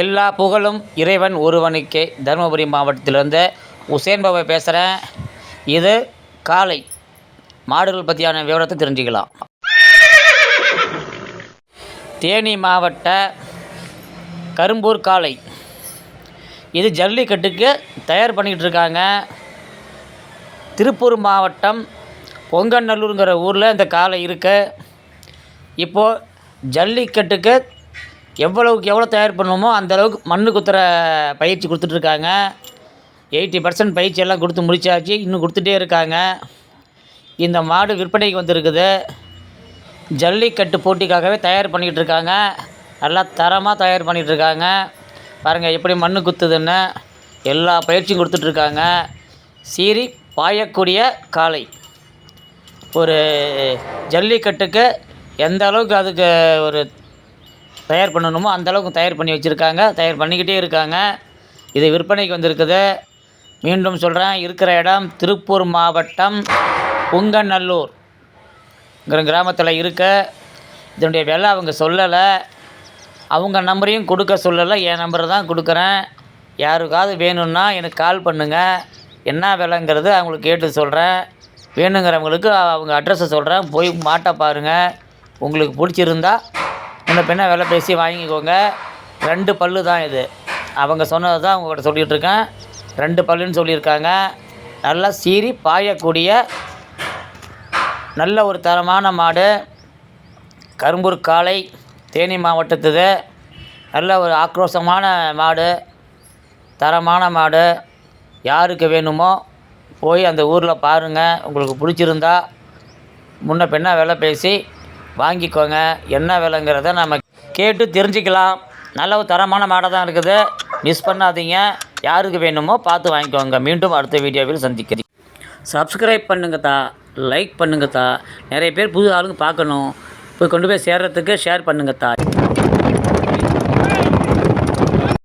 எல்லா புகழும் இறைவன் ஒருவனுக்கே. தருமபுரி மாவட்டத்திலிருந்து உசேன் பாபா பேசுகிறேன் இது காளை மாடுகள் பற்றியான விவரத்தை தெரிஞ்சுக்கலாம். தேனி மாவட்ட கரும்பூர் காளை இது ஜல்லிக்கட்டுக்கு தயார் பண்ணிக்கிட்டு இருக்காங்க. திருப்பூர் மாவட்டம் பொங்கநல்லூருங்கிற ஊரில் இந்த காளை இருக்குது இப்போது ஜல்லிக்கட்டுக்கு எவ்வளவுக்கு எவ்வளோ தயார் பண்ணுவோமோ அந்தளவுக்கு மண் மண்ணு குத்துற பயிற்சி கொடுத்துட்ருக்காங்க. எயிட்டி பர்சன்ட் பயிற்சி எல்லாம் கொடுத்து முடிச்சாச்சு. இன்னும் கொடுத்துட்டே இருக்காங்க. இந்த மாடு விற்பனைக்கு வந்திருக்குது. ஜல்லிக்கட்டு போட்டிக்காகவே தயார் பண்ணிக்கிட்டு இருக்காங்க நல்லா தரமாக தயார் பண்ணிகிட்டு இருக்காங்க பாருங்கள் எப்படி மண்ணு குத்துதுன்னு எல்லா பயிற்சியும் கொடுத்துட்ருக்காங்க. சீறி பாயக்கூடிய காளை. ஒரு ஜல்லிக்கட்டுக்கு எந்த அளவுக்கு அதுக்கு ஒரு தயார் பண்ணணுமோ அந்தளவுக்கு தயார் பண்ணி வச்சுருக்காங்க. தயார் பண்ணிக்கிட்டே இருக்காங்க. இது விற்பனைக்கு வந்திருக்குது. மீண்டும் சொல்கிறேன் இருக்கிற இடம் திருப்பூர் மாவட்டம் புங்கநல்லூர்ங்கிற கிராமத்தில் இருக்க. இதனுடைய விலை அவங்க சொல்லலை. அவங்க நம்பரையும் கொடுக்க சொல்லலை. என் நம்பரை தான் கொடுக்குறேன். யாருக்காவது வேணும்னா எனக்கு கால் பண்ணுங்கள் என்ன விலைங்கிறது அவங்களுக்கு கேட்டு சொல்கிறேன் வேணுங்கிறவங்களுக்கு அவங்க அட்ரஸை சொல்கிறேன் போய் மாட்டை பாருங்கள் உங்களுக்கு பிடிச்சிருந்தா முன்ன பின்ன விலை பேசி வாங்கிக்கோங்க. ரெண்டு பல்லு தான் இது. அவங்க சொன்னது தான் உங்கள்கிட்ட சொல்லிகிட்டு இருக்கேன் ரெண்டு பல்லுன்னு சொல்லியிருக்காங்க. நல்லா சீறி பாயக்கூடிய நல்ல ஒரு தரமான மாடு. கரும்பூர் காளை தேனி மாவட்டத்துது. நல்ல ஒரு ஆக்ரோஷமான மாடு. தரமான மாடு. யாருக்கு வேணுமோ போய் அந்த ஊரில் பாருங்கள் உங்களுக்கு பிடிச்சிருந்தா. முன்ன பின்ன விலை பேசி வாங்கிக்கோங்க. என்ன விலைங்கிறத நம்ம கேட்டு தெரிஞ்சுக்கலாம். நல்ல ஒரு தரமான மாடை தான் இருக்குது. மிஸ் பண்ணாதீங்க. யாருக்கு வேணுமோ பார்த்து வாங்கிக்கோங்க. மீண்டும் அடுத்த வீடியோவில் சந்திக்கிறேன். சப்ஸ்கிரைப் பண்ணுங்க தா. லைக் பண்ணுங்க தா. நிறைய பேர் புது ஆளுங்க பார்க்கணும். போய் கொண்டு போய் சேர்கிறதுக்கு ஷேர் பண்ணுங்க தா.